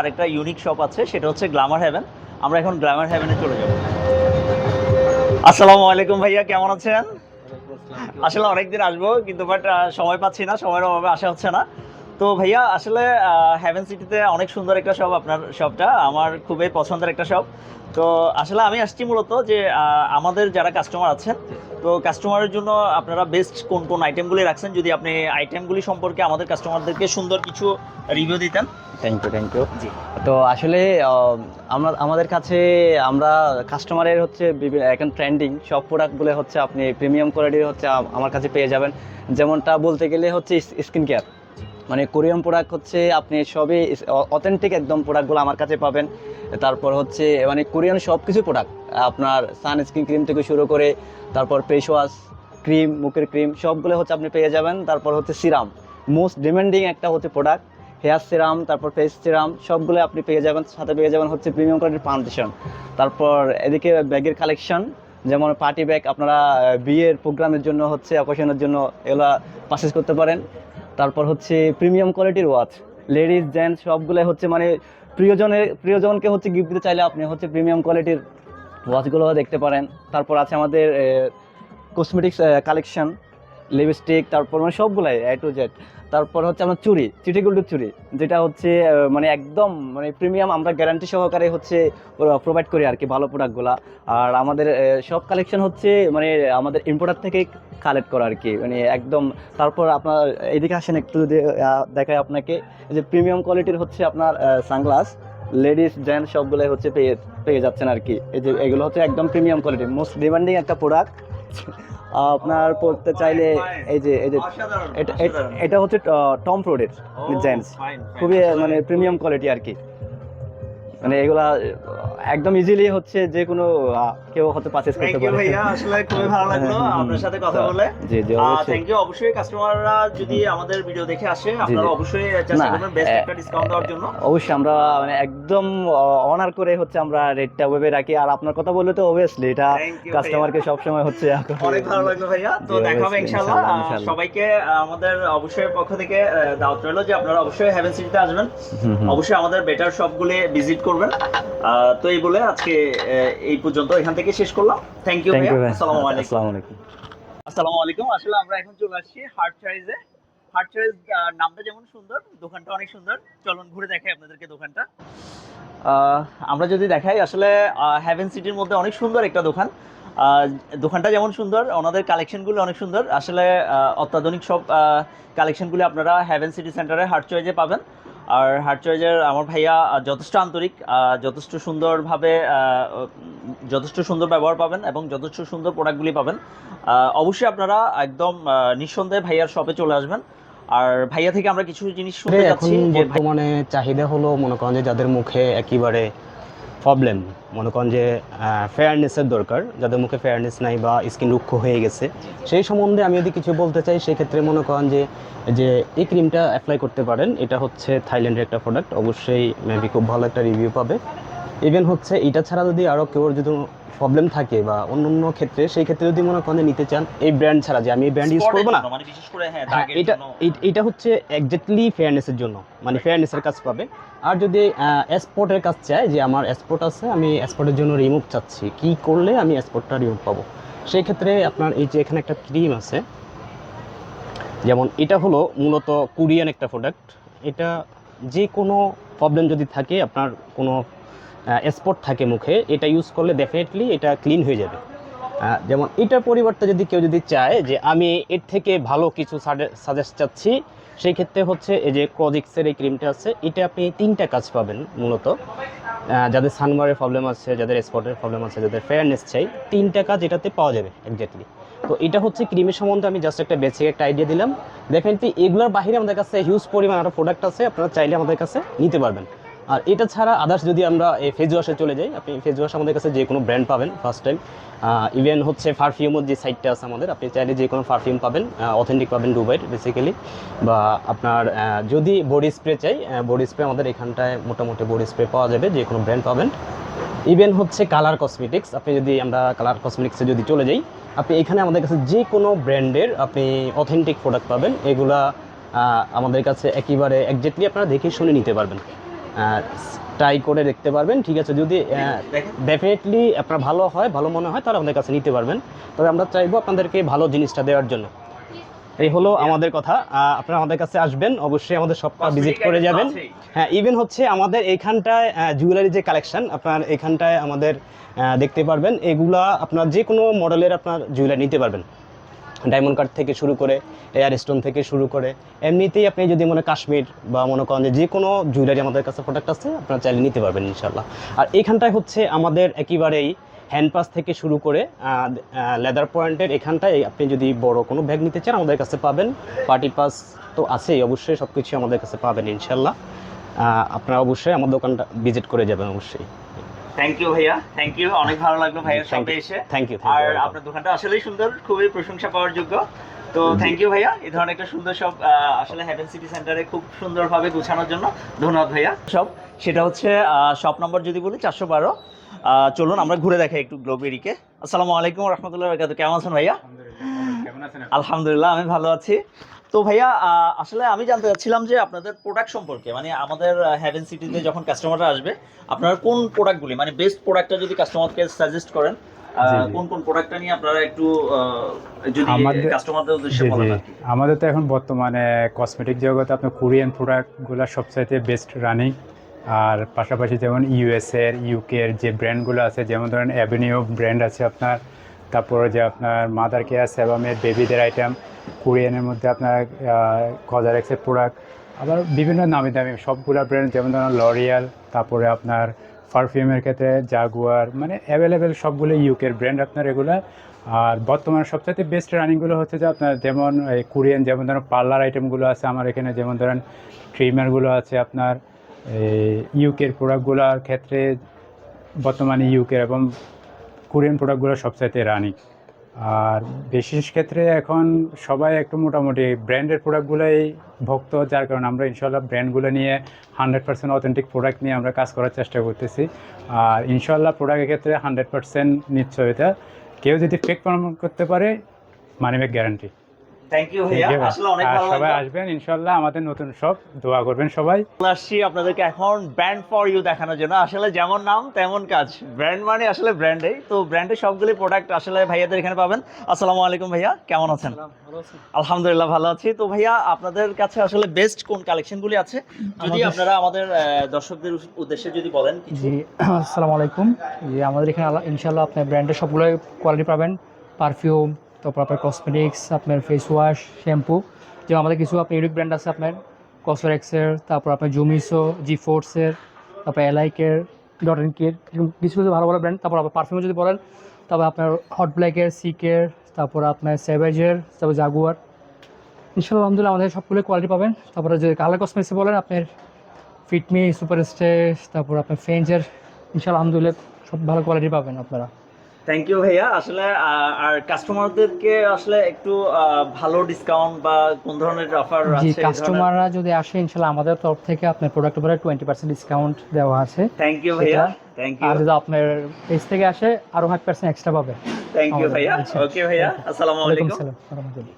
আরেকটা unique shop আছে সেটা হচ্ছে গ্ল্যামার হেভেন আমরা এখন গ্ল্যামার হেভেনে চলে যাব। আসসালামু আলাইকুম ভাইয়া কেমন আছেন? আসলে অনেকদিন আসব কিন্তু বাট সময় পাচ্ছি না সময়ের অভাবে আসা হচ্ছে না। তো ভাইয়া আসলে হ্যাভেন সিটিতে অনেক সুন্দর একটা শপ আপনার শপটা আমার খুবই পছন্দের একটা শপ তো আসলে আমি আসছি মূলত যে আমাদের যারা কাস্টমার আছেন তো কাস্টমারের জন্য আপনারা বেস্ট কোন কোন আইটেমগুলি রাখছেন? যদি আপনি আইটেমগুলি সম্পর্কে আমাদের কাস্টমারদেরকে সুন্দর কিছু রিভিউ দিতেন। থ্যাংক ইউ থ্যাংক ইউ জি। তো আসলে আমরা আমাদের কাছে আমরা কাস্টমারের হচ্ছে বিভি- এখন ট্রেন্ডিং সব প্রোডাক্টগুলো হচ্ছে আপনি প্রিমিয়াম কোয়ালিটির হচ্ছে আমার কাছে পেয়ে যাবেন। যেমনটা বলতে গেলে হচ্ছে স্কিন কেয়ার মানে কোরিয়ান প্রোডাক্ট হচ্ছে আপনি সবই অথেন্টিক একদম প্রোডাক্টগুলো আমার কাছে পাবেন। তারপর হচ্ছে মানে কোরিয়ান সব কিছু প্রোডাক্ট আপনার সানস্ক্রিন ক্রিম থেকে শুরু করে, তারপর ফেস ওয়াশ ক্রিম মুখের ক্রিম সবগুলো হচ্ছে আপনি পেয়ে যাবেন। তারপর হচ্ছে সিরাম মোস্ট ডিমান্ডিং একটা হচ্ছে প্রোডাক্ট হেয়ার সিরাম তারপর ফেস সিরাম সবগুলো আপনি পেয়ে যাবেন। সাথে পেয়ে যাবেন হচ্ছে প্রিমিয়াম কোয়ালিটির ফাউন্ডেশন তারপর এদিকে ব্যাগের কালেকশন যেমন পার্টি ব্যাগ আপনারা বিয়ের প্রোগ্রামের জন্য হচ্ছে অকেশনের জন্য এগুলা পারচেস করতে পারেন। তারপর হচ্ছে প্রিমিয়াম কোয়ালিটির ওয়াচ লেডিস জেন্টস সবগুলো হচ্ছে মানে প্রিয়জনের, প্রিয়জনকে হচ্ছে গিফট দিতে চাইলে আপনি হচ্ছে প্রিমিয়াম কোয়ালিটির ওয়াচগুলো দেখতে পারেন। তারপর আছে আমাদের কসমেটিক্স কালেকশন লিপস্টিক তারপর মানে সবগুলাই এ টু জেড তারপর হচ্ছে আমার চুরি চিটি গোল্ডের চুড়ি, যেটা হচ্ছে মানে একদম মানে প্রিমিয়াম আমরা গ্যারান্টি সহকারে হচ্ছে প্রোভাইড করি আর কি ভালো প্রোডাক্টগুলো আর আমাদের সব কালেকশন হচ্ছে মানে আমাদের ইম্পোর্টার থেকে কালেক্ট করা আর কি মানে একদম, তারপর আপনার, এদিকে আসেন একটু যদি দেখায় আপনাকে যে প্রিমিয়াম কোয়ালিটির হচ্ছে আপনার সানগ্লাস লেডিস জেন্টস সবগুলো হচ্ছে পেয়ে পেয়ে যাচ্ছেন আর কি। এই যে এগুলো হচ্ছে একদম প্রিমিয়াম কোয়ালিটি মোস্ট ডিমান্ডিং একটা প্রোডাক্ট আপনার পড়তে চাইলে এই যে এই যে এটা হচ্ছে টম প্রোডের জেন্টস খুবই মানে প্রিমিয়াম কোয়ালিটি আর কি। মানে এগুলা একদম ইজিলি হচ্ছে যে কোনো কেউ হয়তো পারচেস থ্যাংক করতে পারে। ভাইয়া আসলে খুবই ভালো লাগল হুম, হুম। আপনার সাথে কথা বলে। জি জি অবশ্যই। থ্যাংক ইউ অবশ্যই কাস্টমাররা যদি আমাদের ভিডিও দেখে আসে আপনারা অবশ্যই চেষ্টা করবেন বেস্ট একটা ডিসকাউন্ট দেওয়ার জন্য। অবশ্যই আমরা মানে একদম অনার করে হচ্ছে আমরা রেটটা ওয়েবে রাখি। আর আপনার কথা বললে তো অবভিয়াসলি এটা কাস্টমারকে সবসময় হচ্ছে অনেক ভালো লাগল ভাইয়া। তো দেখা হবে ইনশাআল্লাহ। সবাইকে আমাদের অবশ্যই পক্ষ থেকে দাওয়াত রইল যে আপনারা অবশ্যই হেভেন সিটিতে আসবেন। অবশ্যই আমাদের বেটার সবগুলি ভিজিট করবেন। তো এই বলে আজকে এই পর্যন্ত এখান থেকে শেষ করলাম। থ্যাংক ইউ আসসালামু আলাইকুম। আসসালামু আলাইকুম। আসসালামু আলাইকুম। আসলে আমরা এখন চলে আসছি হার্ট হার্ট নামটা যেমন সুন্দর দোকানটা অনেক সুন্দর। চলুন ঘুরে দেখাই আপনাদেরকে দোকানটা। আমরা যদি দেখাই আসলে হ্যাভেন সিটির মধ্যে অনেক সুন্দর একটা দোকান। দোকানটা যেমন সুন্দর ওনাদের কালেকশনগুলো অনেক সুন্দর। আসলে অত্যাধুনিক সব কালেকশনগুলো আপনারা হ্যাভেন সিটি সেন্টারে হার্ট চয়েজে পাবেন। আর হার্ট চার্জার আমার ভাইয়া যথেষ্ট আন্তরিক যথেষ্ট সুন্দরভাবে যথেষ্ট সুন্দর ব্যবহার পাবেন এবং যথেষ্ট সুন্দর প্রোডাক্টগুলি পাবেন। আহ, অবশ্যই আপনারা একদম নিঃসন্দেহে ভাইয়ার শপে চলে আসবেন। আর ভাইয়া থেকে আমরা কিছু জিনিস শুনতে যাচ্ছি যে বর্তমানে চাহিদা হলো মনে করেন যে যাদের মুখে একেবারে প্রবলেম মনে করেন যে ফেয়ারনেসের দরকার। যাদের মুখে ফেয়ারনেস নাই বা স্কিন রুক্ষ হয়ে গেছে। সেই সম্বন্ধে আমি যদি কিছু বলতে চাই সেক্ষেত্রে মনে করেন যে যে এই ক্রিমটা অ্যাপ্লাই করতে পারেন। এটা হচ্ছে থাইল্যান্ডের একটা প্রোডাক্ট অবশ্যই মেবি খুব ভালো একটা রিভিউ পাবে। ইভেন হচ্ছে এটা ছাড়া যদি আরও কেউ যদি প্রবলেম থাকে বা অন্য অন্য ক্ষেত্রে সেই ক্ষেত্রে যদি মনে করেন নিতে চান এই ব্র্যান্ড ছাড়া যে আমি এই ব্র্যান্ড ইউজ করব না মানে বিশেষ করে হ্যাঁ হ্যাঁ এটা এটা হচ্ছে এক্স্যাক্টলি ফেয়ারনেসের জন্য মানে ফেয়ারনেসের কাজ পাবে। আর যদি এসপোর্টের কাজ চায় যে আমার এসপোর্ট আছে আমি এসপোর্টের জন্য রিমুভ চাচ্ছি কি করলে আমি এসপোর্টটা রিমুভ পাবো? সেই ক্ষেত্রে আপনার এই যে এখানে একটা ক্রিম আছে যেমন এটা হলো মূলত কোরিয়ান একটা প্রোডাক্ট এটা যে কোনো প্রবলেম যদি থাকে আপনার কোনো স্পট থাকে মুখে, এটা ইউজ করলে ডেফিনেটলি এটা ক্লিন হয়ে যাবে। যেমন এটার পরিবর্তে যদি কেউ যদি চায় যে আমি এর থেকে ভালো কিছু সাজেস্ট চাচ্ছি, সেই ক্ষেত্রে হচ্ছে এই যে ক্রজিক্সের এই ক্রিমটা আছে, এটা আপনি তিনটা কাজ পাবেন মূলত। যাদের সানবারের প্রবলেম আছে, যাদের স্পটের প্রবলেম আছে, যাদের ফেয়ারনেস চাই, তিনটা কাজ এটাতে পাওয়া যাবে এক্স্যাক্টলি তো এটা হচ্ছে ক্রিমের সম্বন্ধে আমি জাস্ট একটা বেসিক একটা আইডিয়া দিলাম। ডেফিনেটলি এগুলোর বাইরে আমাদের কাছে হিউজ পরিমাণ আরও প্রোডাক্ট আছে, আপনারা চাইলে আমাদের কাছে নিতে পারবেন। আর এটা ছাড়া আদার্স যদি আমরা এই ফেজ ওয়াশে চলে যাই, আপনি ফেজ ওয়াশ আমাদের কাছে যে কোনো ব্র্যান্ড পাবেন ফার্স্ট টাইম ইভেন হচ্ছে পারফিউমের যে সাইটটা আছে আমাদের, আপনি চাইলে যে কোনো পারফিউম পাবেন অথেন্টিক পাবেন ডুবাইট বেসিক্যালি বা আপনার যদি বডি স্প্রে চাই বডি স্প্রে আমাদের এখানটায় মোটামুটি বডি স্প্রে পাওয়া যাবে যে কোনো ব্র্যান্ড পাবেন। ইভেন হচ্ছে কালার কসমেটিক্স আপনি যদি আমরা কালার কসমেটিক্সে যদি চলে যাই, আপনি এখানে আমাদের কাছে যে কোনো ব্র্যান্ডের আপনি অথেন্টিক প্রোডাক্ট পাবেন। এগুলা আমাদের কাছে একেবারে একজ্যাক্টলি আপনারা দেখে শুনে নিতে পারবেন। ট্রাই করে দেখতে পারবেন ঠিক আছে? যদি ডেফিনেটলি আপনার ভালো হয় ভালো মনে হয় তাহলে আমাদের কাছে নিতে পারবেন। তবে আমরা চাইব আপনাদেরকে ভালো জিনিসটা দেওয়ার জন্য। এই হলো আমাদের কথা। আপনারা আমাদের কাছে আসবেন অবশ্যই আমাদের শপটা ভিজিট করে যাবেন। হ্যাঁ ইভেন হচ্ছে আমাদের এইখানটায় জুয়েলারি যে কালেকশন আপনার এখানটায় আমাদের দেখতে পারবেন। এগুলা আপনার যে কোনো মডেলের আপনার জুয়েলারি নিতে পারবেন। ডায়মন্ড কার্ড থেকে শুরু করে এয়ার স্টোন থেকে শুরু করে এমনিতেই আপনি যদি মনে কাশ্মীর বা মনে করেন যে কোনো জুয়েলারি আমাদের কাছে প্রোডাক্ট আছে, আপনারা চাইলে নিতে পারবেন ইনশাল্লাহ আর এইখানটায় হচ্ছে আমাদের একেবারেই হ্যান্ড পাস থেকে শুরু করে লেদার পয়েন্টের এখানটায় আপনি যদি বড় কোনো ব্যাগ নিতে চান, আমাদের কাছে পাবেন। পার্টি পাস তো আছেই অবশ্যই সব কিছু আমাদের কাছে পাবেন ইনশাল্লাহ আপনারা অবশ্যই আমার দোকানটা ভিজিট করে যাবেন অবশ্যই। থ্যাংক ইউ ভাইয়া। থ্যাংক ইউ অনেক ভালো লাগল ভাইয়ের Thank শপে এসে। থ্যাংক ইউ আর আপনার দোকানটা আসলেই সুন্দর খুবই প্রশংসা পাওয়ার যোগ্য। তো থ্যাংক ইউ ভাইয়া। এই ধরনের একটা সুন্দর সব আসলে হেভেন সিটি সেন্টারে খুব সুন্দরভাবে গুছানোর জন্য ধন্যবাদ ভাইয়া। সব সেটা হচ্ছে শপ নম্বর যদি বলি চারশো বারো। চলুন আমরা ঘুরে দেখাই একটু গ্লোবেরিকে আসসালামু আলাইকুম রহমতুল্লাহ কেমন আছেন ভাইয়া? আলহামদুলিল্লাহ আমি ভালো আছি। তো ভাইয়া আসলে আমি জানতে চাচ্ছিলাম যে আপনাদের প্রোডাক্ট সম্পর্কে মানে আমাদের হেভেন সিটিতে যখন কাস্টমাররা আসবে আপনারা কোন প্রোডাক্টগুলি মানে বেস্ট প্রোডাক্টটা যদি কাস্টমারকে সাজেস্ট করেন। কোন কোন প্রোডাক্টটা নিয়ে আপনারা একটু যদি আমাদের- কাস্টমারদের উদ্দেশ্যে বলেন আমাদের তো এখন বর্তমানে কসমেটিক জগতে আপনার কোরিয়ান প্রোডাক্টগুলো সবচাইতে বেস্ট রানিং আর পাশাপাশি যেমন ইউএসএর ইউকের যে ব্র্যান্ডগুলো আছে যেমন ধরেন অ্যাভিনিউ ব্র্যান্ড আছে আপনার তারপরে যে আপনার মাদার কেয়ার সেবামের বেবিদের আইটেম কোরিয়ানের মধ্যে আপনার কজারেক্সের প্রোডাক্ট আবার বিভিন্ন নামি দামি সবগুলো ব্র্যান্ড যেমন ধরেন লরিয়াল তারপরে আপনার পারফিউমের ক্ষেত্রে জাগুয়ার মানে অ্যাভেলেবেল সবগুলো ইউকের ব্র্যান্ড আপনার এগুলো। আর বর্তমানে সবচেয়ে বেস্ট রানিংগুলো হচ্ছে যে আপনার যেমন, এই কোরিয়ান যেমন ধরেন পার্লার আইটেমগুলো আছে আমার এখানে, যেমন ধরেন ট্রিমারগুলো আছে আপনার, এই ইউকের প্রোডাক্টগুলোর ক্ষেত্রে বর্তমানে ইউকের এবং কোরিয়ান প্রোডাক্টগুলো সবচাইতে রানিং আর বিশেষ ক্ষেত্রে এখন সবাই একটু মোটামুটি ব্র্যান্ডের প্রোডাক্টগুলোই ভক্ত, যার কারণে আমরা ইনশাল্লাহ ব্র্যান্ডগুলো নিয়ে হান্ড্রেড পার্সেন্ট অথেন্টিক প্রোডাক্ট নিয়ে আমরা কাজ করার চেষ্টা করতেছি। আর ইনশাল্লাহ প্রোডাক্টের ক্ষেত্রে হান্ড্রেড পার্সেন্ট নিশ্চয়তা। কেউ যদি ফেক প্রমাণ করতে পারে মানিব্যাগ গ্যারান্টি থ্যাংক ইউ ভাইয়া। আসলে অনেক ভালো সবাই আসবেন ইনশাল্লাহ আমাদের নতুন সব দোয়া করবেন সবাই। চলে আসছি আপনাদেরকে এখন ব্র্যান্ড ফর ইউ দেখানোর জন্য। আসলে যেমন নাম তেমন কাজ। ব্র্যান্ড মানে আসলে ব্র্যান্ডেই তো ব্র্যান্ডের সবগুলি প্রোডাক্ট আসলে ভাইয়াদের এখানে পাবেন। আসসালামু আলাইকুম ভাইয়া কেমন আছেন? আলহামদুলিল্লাহ ভালো আছি। তো ভাইয়া আপনাদের কাছে আসলে বেস্ট কোন কালেকশনগুলি আছে? যদি আপনারা আমাদের দর্শকদের উদ্দেশ্যে যদি বলেন কিছু। জি আসসালামু আলাইকুম। জি আমাদের এখানে আলা- ইনশাল্লাহ আপনার ব্র্যান্ডের সবগুলো কোয়ালিটি পাবেন। পারফিউম তারপর আপনার কসমেটিক্স আপনার ফেস ওয়াশ শ্যাম্পু যে আমাদের কিছু আপনার ইউনিক ব্র্যান্ড আছে আপনার কসরেক্সের তারপর আপনার জুমিসো জি ফোর্সের তারপর এলাইকের ডট এন কের কিছু কিছু ভালো ভালো ব্র্যান্ড তারপর আপনার পারফিউম যদি বলেন, তারপর আপনার হট ব্ল্যাকের সিকের তারপর আপনার স্যাভেজের তারপর জাগুয়ার ইনশাল্লাহ আলহামদুলিল্লাহ আমাদের সবগুলো কোয়ালিটি পাবেন। তারপরে যদি কালার কসমেটিক্সে বলেন, আপনার ফিটমি সুপার স্টেজ তারপর আপনার ফেঞ্জের ইনশাল্লাহ আলহামদুলিল্লাহ, সব ভালো কোয়ালিটি পাবেন আপনারা। থ্যাংক ইউ ভাইয়া। আসলে আর কাস্টমারদেরকে আসলে একটু ভালো ডিসকাউন্ট বা কোন ধরনের অফার আছে জি কাস্টমাররা যদি আসে ইনশাআল্লাহ আমাদের তরফ থেকে আপনার প্রোডাক্ট উপরে টোয়েন্টি পার্সেন্ট ডিসকাউন্ট দেওয়া আছে। থ্যাংক ইউ ভাইয়া। থ্যাংক ইউ আর যদি আপনার পেজ থেকে আসে আরও 5% এক্সট্রা পাবে। থ্যাংক ইউ ভাইয়া। ওকে ভাইয়া। আসসালামু আলাইকুম। ওয়া রহমতুল্লাহ